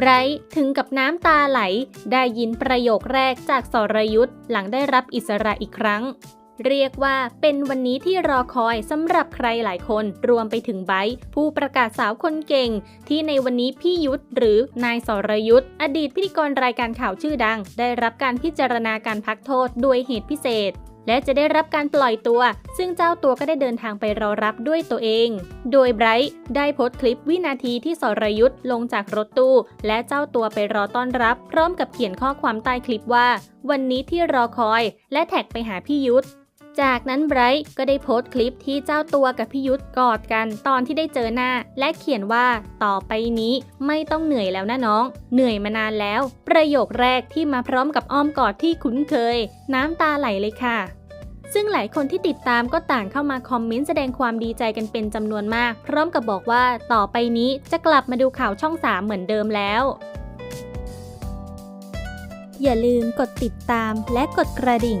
ไบรท์ถึงกับน้ำตาไหล ได้ยินประโยคแรกจากสรยุทธ์หลังได้รับอิสระอีกครั้ง เรียกว่าเป็นวันนี้ที่รอคอยสำหรับใครหลายคนรวมไปถึงไบร์ผู้ประกาศสาวคนเก่ง ที่ในวันนี้พี่ยุทธหรือนายสรยุทธ์อดีตพิธีกรรายการข่าวชื่อดัง ได้รับการพิจารณาการพักโทษด้วยเหตุพิเศษ และจะได้รับการปล่อยตัว ซึ่งเจ้าตัวก็ได้เดินทางไปรอรับด้วยตัวเอง โดยไบรท์ได้โพสต์คลิปวินาทีที่สรยุทธ์ลงจากรถตู้ และเจ้าตัวไปรอต้อนรับ พร้อมกับเขียนข้อความใต้คลิปว่า วันนี้ที่รอคอย และแท็กไปหาพี่ยุทธ จากนั้นไบรท์ก็ได้โพสต์คลิปที่เจ้าตัวกับพี่ยุทธกอดกันตอนที่ได้เจอหน้า และเขียนว่าต่อไปนี้ไม่ต้องเหนื่อยแล้วนะน้อง เหนื่อยมานานแล้ว ประโยคแรกที่มาพร้อมกับอ้อมกอดที่คุ้นเคย น้ำตาไหลเลยค่ะซึ่งหลายคนที่ติดตามก็ต่างเข้ามาคอมเมนต์แสดงความดีใจกันเป็นจำนวนมาก พร้อมกับบอกว่าต่อไปนี้จะกลับมาดูข่าวช่อง 3 เหมือนเดิมแล้ว อย่าลืมกดติดตามและกดกระดิ่ง